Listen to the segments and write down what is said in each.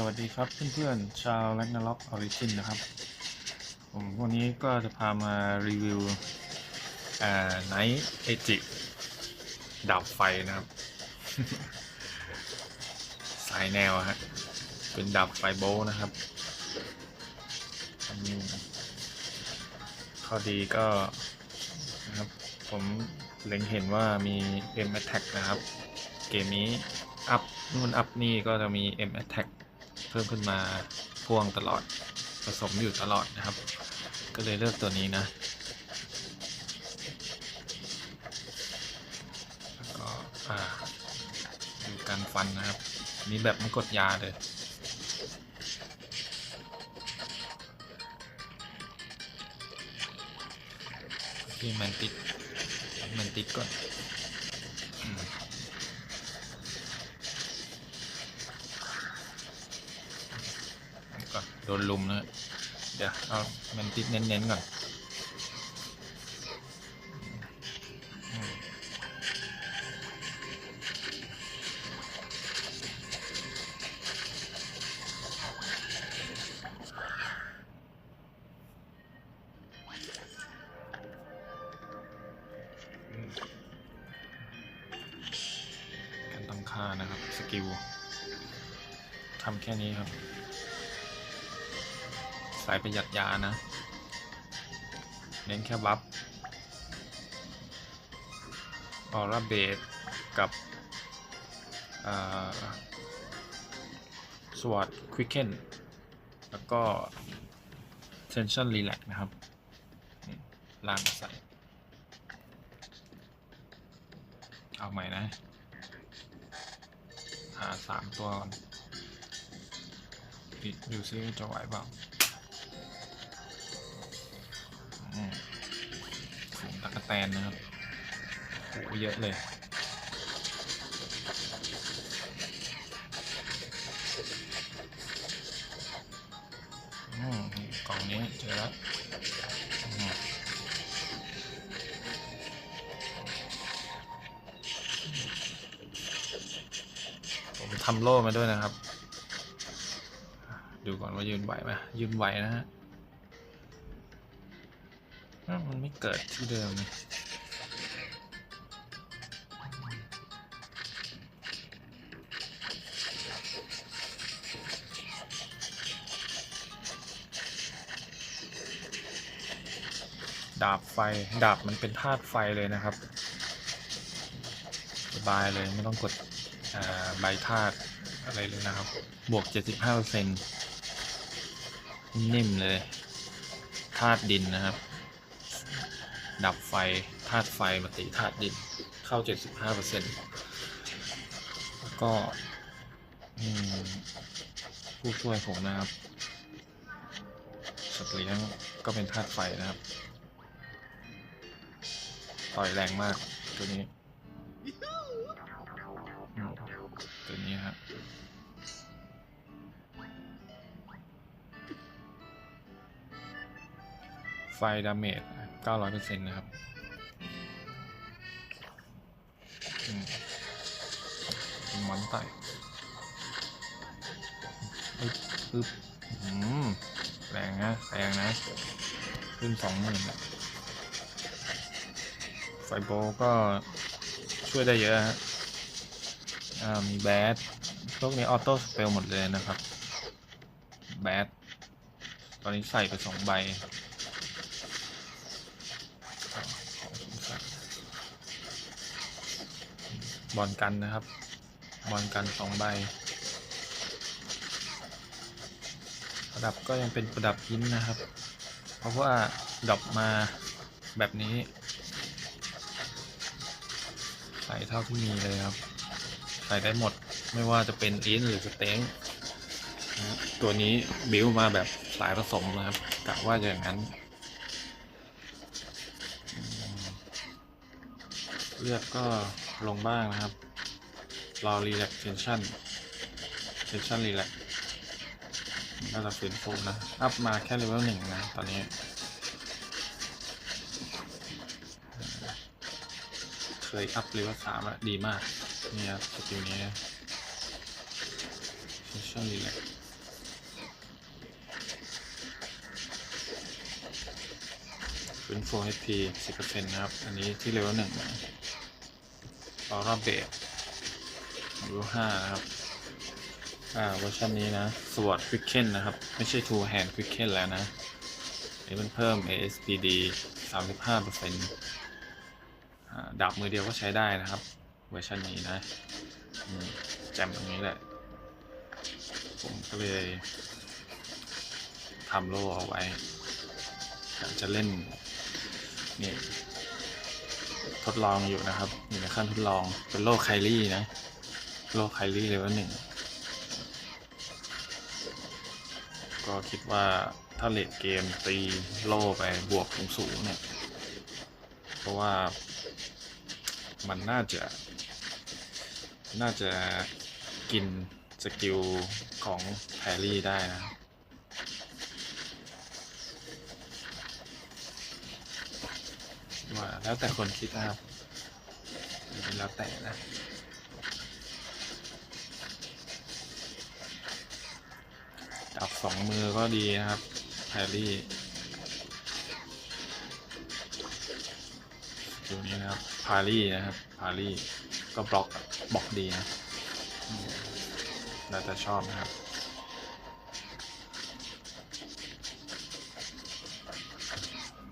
สวัสดีครับเพื่อนๆชาว r a g n a r o k Origin นะครับผมวันนี้ก็จะพามารีวิวไนท์เอจิดาบไฟนะครับ สายแนวฮะเป็นดาบไฟโบล์นะครับ ข้อดีก็นะครับผมเล็งเห็นว่ามี M Attack นะครับ เกมนี้อัพนู่นอัพนี่ก็จะมี M Attack เพิ่มขึ้นมาพ่วงตลอดผสมอยู่ตลอดนะครับ ก็เลยเลือกตัวนี้นะแล้วก็อ่าดูการฟันนะครับมีแบบไม่กดยาเลยที่แมนติดแมนติดก่อน โดนลุมนะเดี๋ยวเอาแมนติดเน้นๆก่อนการตั้งค่านะครับ สกิลทำแค่นี้ครับ สายประหยัดยานะ เน้นแค่บัฟออร่าเบดกับสวอตควิกเคนแล้วก็เทนชั่นรีแลกนะครับล่างใส่ เอาใหม่นะ หาสามตัวก่อนปิดดูซิจะไหวเปล่า แตนนะครับโหเยอะเลย อืมกล่องนี้เจอแล้วผมทำโล่มาด้วยนะครับ ดูก่อนว่ายืนไหวไหมยืนไหวนะฮะ ไม่เกิดที่เดิมดาบไฟ ดาบมันเป็นธาตุไฟเลยนะครับ สบายเลยไม่ต้องกดใบธาตุอะไรเลยนะครับ บวก 75%นิ่มเลยธาตุดินนะครับ ดับไฟธาตุไฟมาตีธาตุดินเข้า 75%แล้วก็ผู้ช่วยผมนะครับสัตว์เลี้ยงก็เป็นธาตุไฟนะครับ ต่อยแรงมากตัวนี้ตัวนี้ครับไฟดาเมจ 900%นะครับอืมเป็นมอนไต่ปึ๊บปึ๊บอืมแรงนะแรงนะ ขึ้นสองหมื่นละไฟโบก็ช่วยได้เยอะฮะมีแบดพวกนี้ออโต้สเปลหมดเลยนะครับ แบด ตอนนี้ใส่ไปสองใบ บอลกันนะครับ บอลกันสองใบประดับก็ยังเป็นประดับหินนะครับ เพราะว่าดอปมาแบบนี้ ใส่เท่าที่มีเลยครับ ใส่ได้หมดไม่ว่าจะเป็นอินหรือสเต็งตัวนี้บิวมาแบบสายผสมนะครับกะว่าจะอย่างนั้น เลือดก็ ลงบ้างนะครับ รอ relaxation เพ็นชั่นรีแลก็จะฟื้นฟูนะ อัพมาแค่เลเวลหนึ่งนะ ตอนนี้ เคยอัพเลเวลสามอะดีมาก นี่ครับสกิลนี้ tension relax ฟื้นฟูซ็นต์นะครับ อันนี้ที่เลเวลหนึ่งนะ ออร่าเบสเลเวห้านะครับ อ่าเวอร์ชันนี้นะสวอตควิกเคนนะครับ ไม่ใช่ two hand quicken แล้วนะนนี้มันเพิ่ม ASPD 35%อ่าดาบมือเดียวก็ใช้ได้นะครับ เวอร์ชันนี้นะแจมตรงนี้แหละ ผมก็เลยทำโล่เอาไว้อยากจะเล่น นี่ ทดลองอยู่นะครับ อยู่ในขั้นทดลองเป็นโล่ไคลี่นะโล่ไคลี่เลเวลหนึ่งก็คิดว่าถ้าเลดเกมตีโล่ไปบวกสูงๆเนี่ย เพราะว่ามันน่าจะ น่าจะกินสกิลของแพรี่ได้นะ แล้วแต่คนคิดนะครับอันนี้แล้วแต่นะจับสองมือก็ดีนะครับแพรรี่สกิลนี้นะครับพารี่นะครับพารี่ก็บล็อกบล็อกดีนะอืมแล้วแต่ชอบนะครับ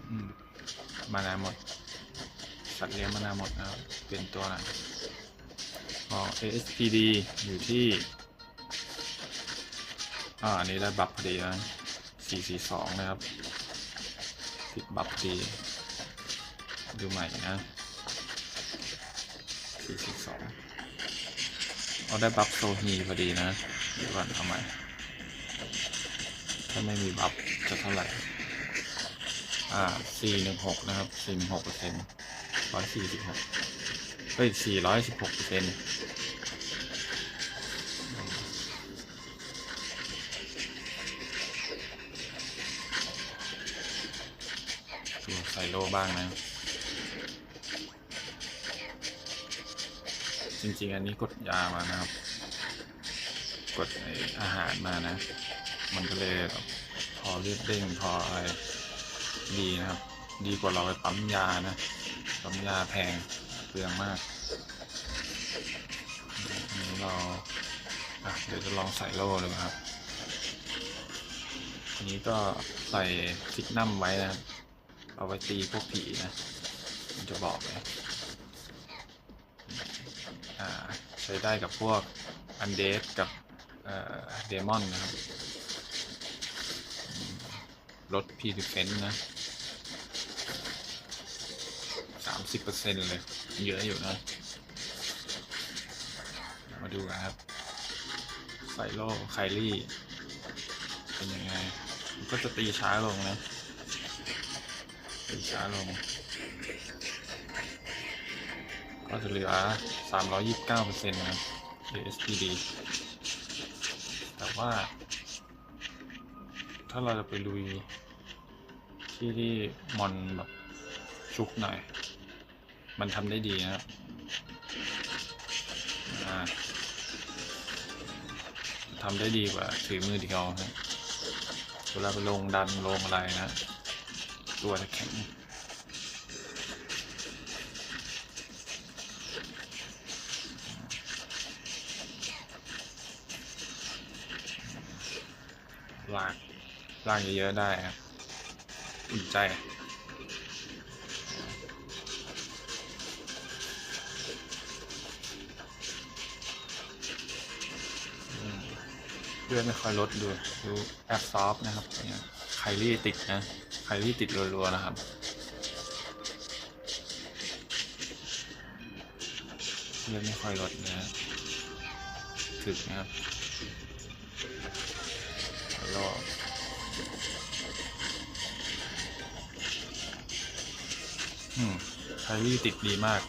อืมมานาหมด ตว์เลี้ยงมานาหมดนะครับเปลี่ยนตัวนะอ๋อ ASPD อยู่ที่ อ่าอันนี้ได้บัฟพอดีนะ442 นะครับ ติดบัฟพอดี ดูใหม่นะ 442เอาได้บัฟโซฮีพอดีนะ เดี๋ยวก่อนเอาใหม่ ถ้าไม่มีบัฟจะเท่าไหร่ อ่า416นะครับ416เปอร์เซ็นต์146เฮ้ย416เปอร์เซ็นต์ใส่โลบ้างนะ จริงๆ อันนี้กดยามานะครับ กดไอ้อาหารมานะ มันก็เลยพอเลือดเด้งพออะไร ดีนะครับ ดีกว่าเราไปปั๊มยานะปั๊มยาแพงเปลืองมากนนี้เราเดี๋ยวจะลองใส่โล่เลยครับอันนี้ก็ใส่ซิกนัมไว้นะครับเอาไว้ตีพวกผีนะจะบอกเลยอ่าใช้ได้กับพวกอันเดสกับเดมอนนะครับลดพีดิเฟนนะ สิบเปอร์เซ็นต์เลย เยอะอยู่นะ มาดูกันครับไซโลไคลี่ เป็นยังไง ก็จะตีช้าลงนะ ตีช้าลง ก็จะเหลือ329%นะ ASPD แต่ว่า ถ้าเราจะไปลุยที่ที่มอนแบบชุกหน่อย มันทำได้ดีนะครับทำได้ดีกว่าถือมือเดียวนะเวลาไปลงดันลงอะไรนะ ตัวจะแข็งลากลากเยอะๆได้ครับอุ่นใจ เลือดไม่ค่อยลดดูดูแอปซอฟนะครับเนี่ยไคลี่ติดนะไคลี่ติดรัวๆนะครับเลือดไม่ค่อยลดนะถึกนะครับแล้วก็อืมไคลี่ติดดีมาก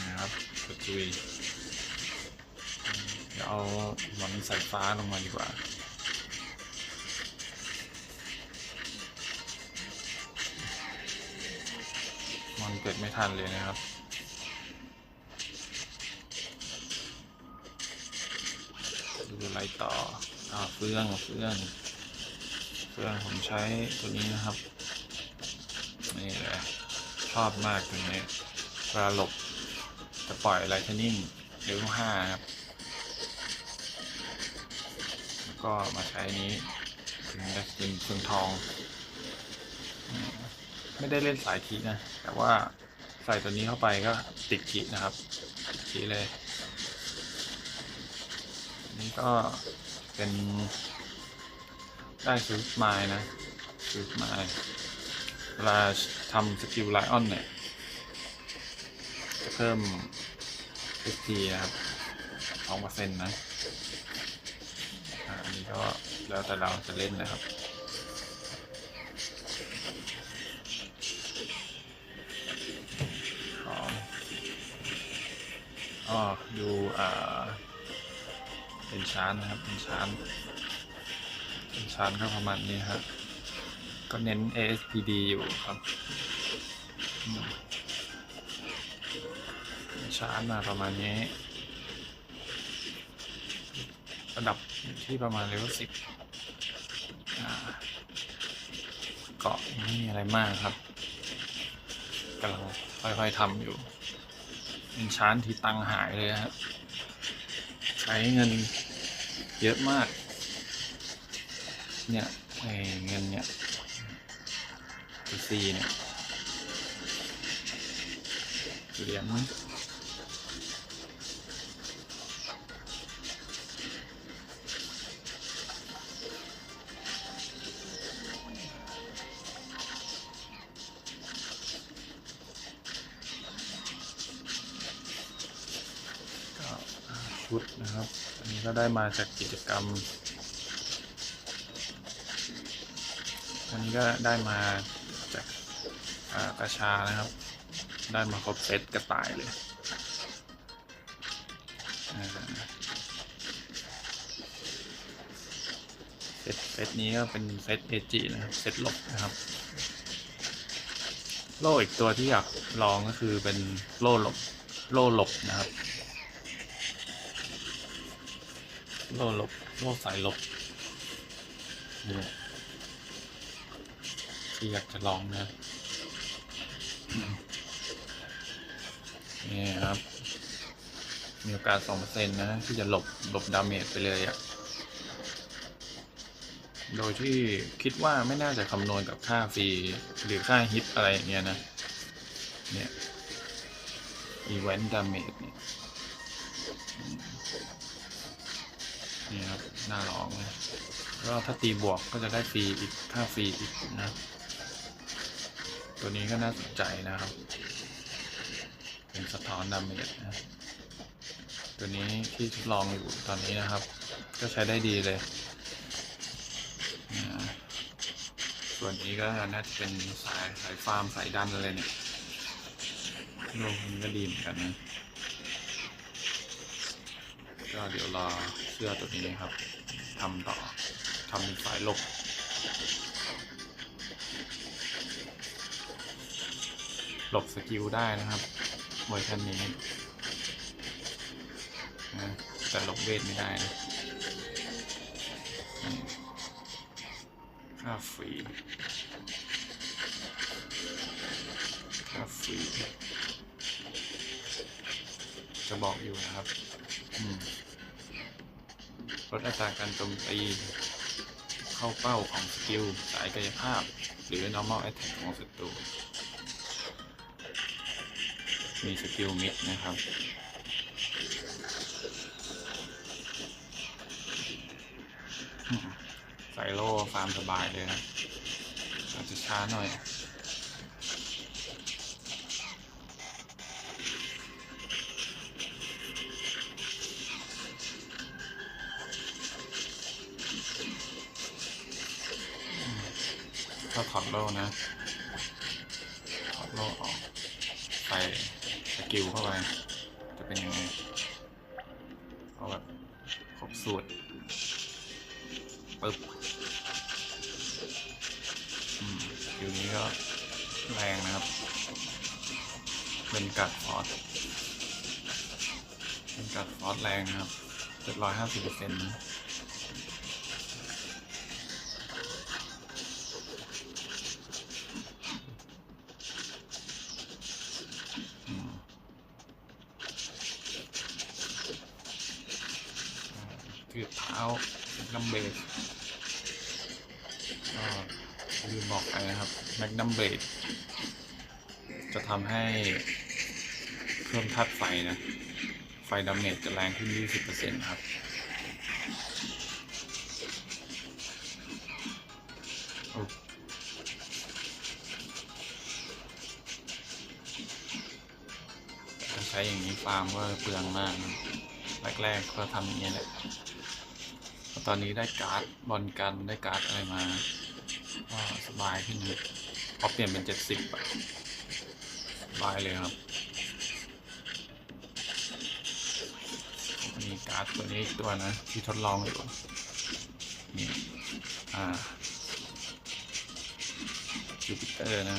นะครับกดจุยเดี๋ยวเอาหมอนสายฟ้าลงมาดีกว่ามันเกิดไม่ทันเลยนะครับดูอะไรต่ออ่าเฟืองเฟืองเฟืองผมใช้ตัวนี้นะครับ อบมากตัวนี้เวลาหลบจะปล่อยไลท์เทนนิ่งเลเวลห้าครับ แล้วก็มาใช้อันนี้ถึงจะเป็นเฟืองทอง ไม่ได้เล่นสายคีนะ แต่ว่าใส่ตัวนี้เข้าไปก็ติดคีนะครับ ติดคีเลย นี่ก็เป็นได้ซื้อไม้นะซื้อไม้ เวลาทำสกิลไลออนเนี่ย จะเพิ่ม SP นะครับสองเปอร์เซ็นต์นะ อันนี้ก็แล้วแต่เราจะเล่นนะครับอ๋อดูอ่าเป็นชานนะครับเป็นชานเป็นชานก็ประมาณนี้ครับ ก็เน้น ASPD อยู่ครับอืมเป็นชานมาประมาณนี้ ระดับที่ประมาณเลเวลสิบเกาะไม่มีอะไรมากครับกำลังค่อยๆทำอยู่เป็นชานที่ตังหายเลยครับใช้เงินเยอะมาก เนี่ยเงินเนี่ย ซีเนี่ยเหรียญก็ชุดนะครับ อันนี้ก็ได้มาจากกิจกรรม อันนี้ก็ได้มา กระชานะครับ ได้มาครบเซตกระต่ายเลยเซตเซตนี้ก็เป็นเซตเอจินะครับ เซตหลบนะครับ โล่อีกตัวที่อยากลองก็คือเป็นโล่หลบ โล่หลบนะครับ โล่หลบ โล่สายหลบนี่ที่อยากจะลองนะ นี่ครับ มีโอกาสสองเปอร์เซ็นต์นะ ที่จะหลบหลบดาเมจไปเลยอะ่ะ โดยที่คิดว่าไม่น่าจะคำนวณกับค่าฟรีหรือค่าฮิตอะไรอย่างเงี้ยนะ เนี่ยอีเวนต์ดาเมจเนี่ยนี่ครับน่าลองนะแล้วถ้าตีบวกก็จะได้ฟรีอีกค่าฟรีอีกนะ ตัวนี้ก็น่าสนใจนะครับ เป็นสะท้อนดาเมจนะตัวนี้ที่ทดลองอยู่ตอนนี้นะครับ ก็ใช้ได้ดีเลยนะส่วนนี้ก็น่าจะเป็นสายสายฟาร์มสายดันอะไรเนี่ยโลกนี้ก็ดีเหมือนกันนะก็เดี๋ยวรอเสื้อตัวนี้ครับทำต่อทำสายลบ หลบสกิลได้นะครับเวอร์ชันนี้นะแต่หลบเวทไม่ได้นะค่าฟรีค่าฟรีจะบอกอยู่นะครับลดอัตราการโจมตีเข้าเป้าของสกิลสายกายภาพ หรือ normal attack ของศัตรู มีสกิลมิดนะครับใส่โล่ฟาร์มสบายเลยนะอาจจะช้าหน่อยก็ถอดโล่นะ กิลเข้าไป จะเป็นยังไงเอาแบบครบสูตรปึ๊บอืมสกิลนี้ก็แรงนะครับ เป็นกัดฟอสเป็นกัดฟอสแรงนะครับเจ็ดร้อยห้าสิบเปอร์เซ็นต์นะ เบสก็ลืมบอกไปนะครับแมกนัมเบสจะทำให้เพิ่มธาตุไฟนะ ไฟดาเมจจะแรงขึ้น 20%ครับ ใช้อย่างนี้ฟาร์มก็เปลืองมาก แรกๆก็ทำอย่างนี้แหละ ตอนนี้ได้การ์ดบอลกันได้การ์ดอะไรมาก็สบายขึ้นเลยพอเปลี่ยนเป็นเจ็ดสิบสบายเลยครับมีการ์ดตัวนี้อีกตัวนะที่ทดลองอยู่นี่อ่าจูปิเตอร์นะ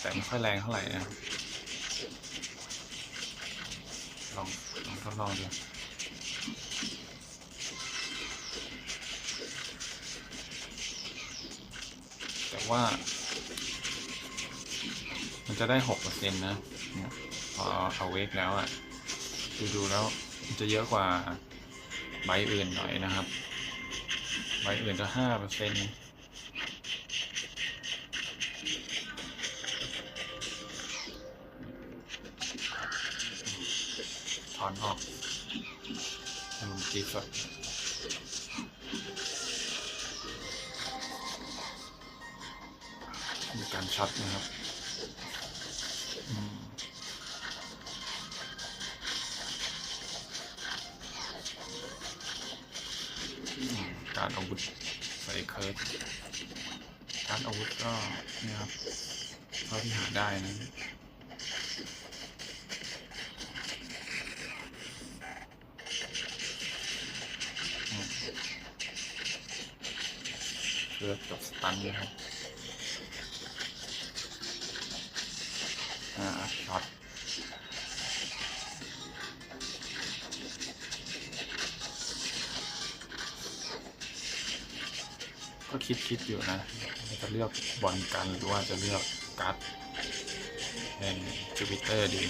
แต่ไม่ค่อยแรงเท่าไหร่นะลองลองทดลองดู แต่ว่า มันจะได้หกเปอร์เซ็นต์นะเนี่ยพอเอาเวกแล้วอะ่ะดูดูแล้วมันจะเยอะกว่าใบอื่นหน่อยนะครับ ใบอื่นจะห้าเปอร์เซ็นต์ถอนออกให้มันตีสด การช็อตนะครับการอาวุธใส่เคิร์ดการอาวุธก็เนี่ยครับเท่าที่หาได้นะเคิร์ดกับสตันนะครับ ช็อตก็คิดคิดอยู่นะจะเลือกบอลกันหรือว่าจะเลือกการ์ดเป็นจูปิเตอร์ดี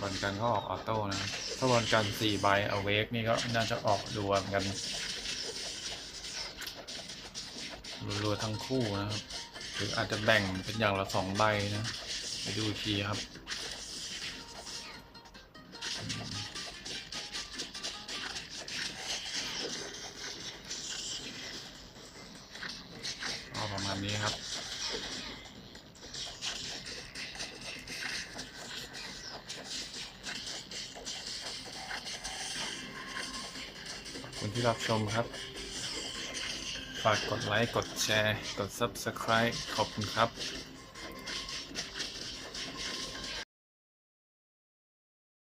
บอลกันก็ออกออโต้นะ ถ้าบอลกันสี่ใบเอาเวกนี่ก็น่าจะออกรวเหมือนกันรัวๆ ทั้งคู่นะครับ หรืออาจจะแบ่งเป็นอย่างละสองใบนะ ไปดูทีครับก็ประมาณนี้ครับขอบคุณที่รับชมครับ ฝากกดไลค์ กดแชร์ กด Subscribe ขอบคุณครับ